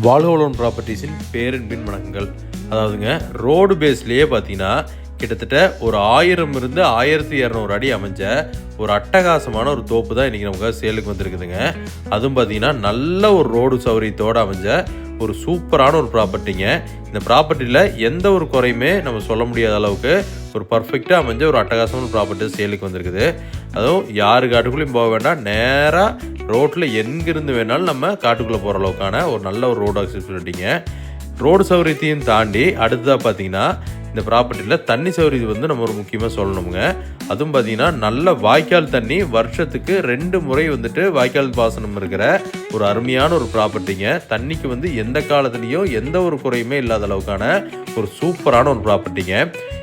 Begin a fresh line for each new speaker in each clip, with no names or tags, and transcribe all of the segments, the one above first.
வாழ்வளோன் ப்ராப்பர்ட்டிஸின் பேரன்பின் வணக்கங்கள் அதாவதுங்க ரோடு பேஸ்லேயே பார்த்தீங்கன்னா கிட்டத்தட்ட ஒரு ஆயிரம் இருந்து ஆயிரத்தி இரநூறு அடி அமைஞ்ச ஒரு அட்டகாசமான ஒரு தோப்பு தான் இன்றைக்கி நமக்கு சேலுக்கு வந்திருக்குதுங்க. அதுவும் பார்த்தீங்கன்னா நல்ல ஒரு ரோடு சௌகரியத்தோடு அமைஞ்ச ஒரு சூப்பரான ஒரு ப்ராப்பர்ட்டிங்க இந்த ப்ராப்பர்ட்டியில் எந்த ஒரு குறையுமே நம்ம சொல்ல முடியாத அளவுக்கு ஒரு பர்ஃபெக்டாக அமைஞ்ச ஒரு அட்டகாசமான ப்ராப்பர்ட்டி சேலுக்கு வந்திருக்குது. அதுவும் யார் காட்டுக்குள்ளேயும் போக வேண்டாம். நேராக ரோட்டில் எங்கிருந்து வேணாலும் நம்ம காட்டுக்குள்ளே போகிற அளவுக்கான ஒரு நல்ல ஒரு ரோடு அக்சசிபிலிட்டிங்க ரோடு சௌகரியத்தையும் தாண்டி அடுத்ததாக பார்த்தீங்கன்னா இந்த ப்ராப்பர்ட்டியில் தண்ணி சௌகரியம் வந்து நம்ம ஒரு முக்கியமாக சொல்லணுங்க அதுவும் பார்த்தீங்கன்னா நல்ல வாய்க்கால் தண்ணி வருஷத்துக்கு ரெண்டு முறை வந்துட்டு வாய்க்கால் பாசனம் இருக்கிற ஒரு அருமையான ஒரு ப்ராப்பர்ட்டிங்க தண்ணிக்கு வந்து எந்த காலத்துலேயும் எந்த ஒரு குறையுமே இல்லாத அளவுக்கான ஒரு சூப்பரான ஒரு ப்ராப்பர்ட்டிங்க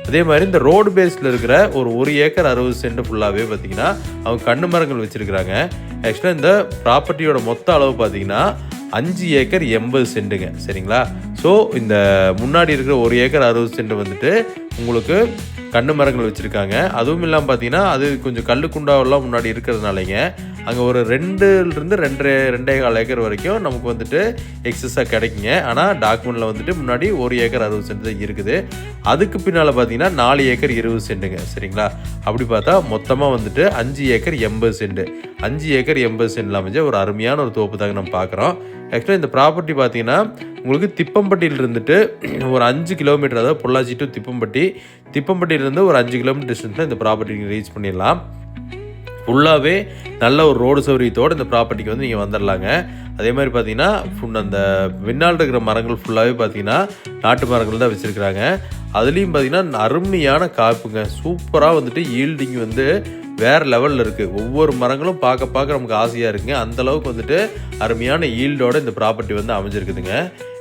அதே மாதிரி இந்த ரோடு பேஸில் இருக்கிற ஒரு ஒரு ஏக்கர் அறுபது சென்ட் ஃபுல்லாகவே பார்த்தீங்கன்னா அவங்க கண்ணு மரங்கள் வச்சுருக்கிறாங்க. ஆக்சுவலாக இந்த ப்ராப்பர்ட்டியோட மொத்த அளவு பார்த்தீங்கன்னா அஞ்சு ஏக்கர் எண்பது சென்ட்டுங்க. சரிங்களா? ஸோ இந்த முன்னாடி இருக்கிற ஒரு ஏக்கர் அறுபது சென்ட் வந்துட்டு உங்களுக்கு கண்ணு மரங்கள் வச்சுருக்காங்க. அதுவும் இல்லாமல் பார்த்தீங்கன்னா அது கொஞ்சம் கல்லுக்குண்டாவெல்லாம் முன்னாடி இருக்கிறதுனாலங்க அங்கே ஒரு ரெண்டுலேருந்து ரெண்டரை ரெண்டே கால் ஏக்கர் வரைக்கும் நமக்கு வந்துட்டு எக்ஸஸாக கிடைக்குங்க. ஆனால் டாக்குமெண்ட்டில் வந்துட்டு முன்னாடி ஒரு ஏக்கர் அறுபது சென்ட் தான் இருக்குது. அதுக்கு பின்னால் பார்த்தீங்கன்னா நாலு ஏக்கர் இருபது சென்ட்டுங்க சரிங்களா? அப்படி பார்த்தா மொத்தமாக வந்துட்டு அஞ்சு ஏக்கர் எண்பது சென்ட் அஞ்சு ஏக்கர் எண்பது சென்டில் அமைஞ்ச ஒரு அருமையான ஒரு தோப்பு தாங்க நம்ம பார்க்குறோம் ஆக்சுவலாக இந்த ப்ராப்பர்ட்டி பார்த்தீங்கன்னா உங்களுக்கு திப்பம்பட்டியில் இருந்துட்டு ஒரு அஞ்சு கிலோமீட்டர் அதாவது பொள்ளாச்சி டு திப்பம்பட்டி திப்பம்பட்டியிலேருந்து ஒரு அஞ்சு கிலோமீட்டர் டிஸ்டன்ஸில் இந்த ப்ராப்பர்ட்டி ரீச் பண்ணிடலாம். ஃபுல்லாகவே நல்ல ஒரு ரோடு சௌகரியத்தோடு இந்த ப்ராப்பர்ட்டிக்கு வந்து நீங்கள் வந்துடலாங்க. அதே மாதிரி பார்த்தீங்கன்னா ஃபுல் அந்த விண்ணால் இருக்கிற மரங்கள் ஃபுல்லாகவே பார்த்தீங்கன்னா நாட்டு மரங்கள் தான் வச்சுருக்குறாங்க. அதுலேயும் பார்த்தீங்கன்னா அருமையான காப்புங்க சூப்பராக வந்துட்டு ஈல்டிங் வந்து வேறு லெவலில் இருக்குது ஒவ்வொரு மரங்களும் பார்க்க பார்க்க நமக்கு ஆசையாக இருக்குங்க. அந்தளவுக்கு வந்துட்டு அருமையான ஈல்டோட இந்த ப்ராப்பர்ட்டி வந்து அமைஞ்சிருக்குதுங்க.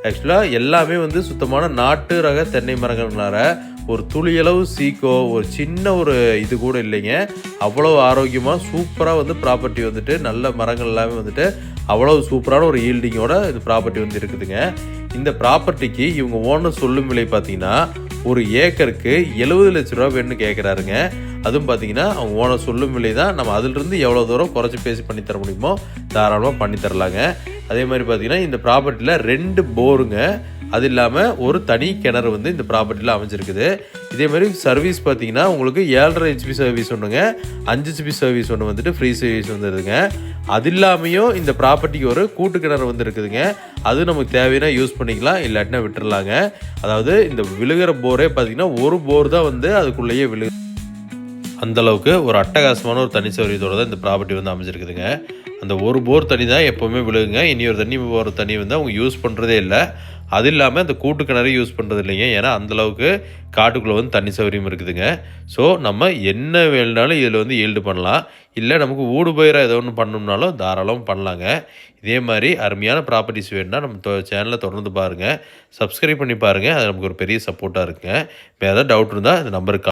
ஆக்சுவலாக எல்லாமே வந்து சுத்தமான நாட்டு ரக தென்னை மரங்கள்னால ஒரு துளியளவு சீக்கோ ஒரு சின்ன ஒரு இது கூட இல்லைங்க. அவ்வளோ ஆரோக்கியமாக சூப்பராக வந்து ப்ராப்பர்ட்டி வந்துட்டு நல்ல மரங்கள் எல்லாமே வந்துட்டு அவ்வளோ சூப்பரான ஒரு ஈல்டிங்கோட இது ப்ராப்பர்ட்டி வந்து இருக்குதுங்க. இந்த ப்ராப்பர்ட்டிக்கு இவங்க ஓனர் சொல்லும் விலை பார்த்தீங்கன்னா ஒரு ஏக்கருக்கு எழுபது லட்ச ரூபா வேணும்னு கேட்குறாருங்க அதுவும் பார்த்தீங்கன்னா அவங்க ஓனர் சொல்லும் விலை தான் நம்ம அதிலிருந்து எவ்வளோ தூரம் குறைச்சி பேசி பண்ணித்தர தர முடியுமோ தாராளமாக பண்ணி தரலாங்க. அதே மாதிரி பார்த்தீங்கன்னா இந்த ப்ராப்பர்ட்டியில் ரெண்டு போருங்க அது இல்லாமல் ஒரு தனி கிணறு வந்து இந்த ப்ராப்பர்ட்டியில் அமைஞ்சிருக்குது. இதே மாதிரி சர்வீஸ் பார்த்தீங்கன்னா உங்களுக்கு ஏழரை ஹெச்பி சர்வீஸ் ஒன்றுங்க அஞ்சு ஹெச்பி சர்வீஸ் ஒன்று வந்துட்டு ஃப்ரீ சர்வீஸ் வந்துடுதுங்க அது இல்லாமையும் இந்த ப்ராப்பர்ட்டிக்கு ஒரு கூட்டு கிணறு வந்து இருக்குதுங்க அது நமக்கு தேவைன்னா யூஸ் பண்ணிக்கலாம் இல்லாட்டினா விட்டுறலாங்க. அதாவது இந்த விழுகிற போரே பார்த்தீங்கன்னா ஒரு போர் தான் வந்து அதுக்குள்ளேயே விழு அந்தளவுக்கு ஒரு அட்டகாசமான ஒரு தனி சௌகரியத்தோட தான் இந்த ப்ராப்பர்ட்டி வந்து அமைஞ்சிருக்குதுங்க. அந்த ஒரு போர் தண்ணி தான் எப்போவுமே விழுகுங்க. இனி ஒரு தண்ணி போகிற தண்ணி வந்து அவங்க யூஸ் பண்ணுறதே இல்லை. அது இல்லாமல் அந்த கூட்டு கிணறு யூஸ் பண்ணுறது இல்லைங்க. ஏன்னா அந்தளவுக்கு காட்டுக்குள்ளே வந்து தண்ணி சௌகரியம் இருக்குதுங்க. ஸோ நம்ம என்ன வேணுனாலும் இதில் வந்து ஈல்டு பண்ணலாம். இல்லை நமக்கு ஊடு பயிராக ஏதோ ஒன்று பண்ணணும்னாலும் தாராளம் பண்ணலாங்க. இதே மாதிரி அருமையான ப்ராப்பர்ட்டிஸ் வேணுன்னா நம்ம சேனலை தொடர்ந்து பாருங்கள் சப்ஸ்கிரைப் பண்ணி பாருங்கள் அது நமக்கு ஒரு பெரிய சப்போர்ட்டாக இருக்குங்க. வேறு ஏதாவது டவுட் இருந்தால் அந்த நம்பருக்கு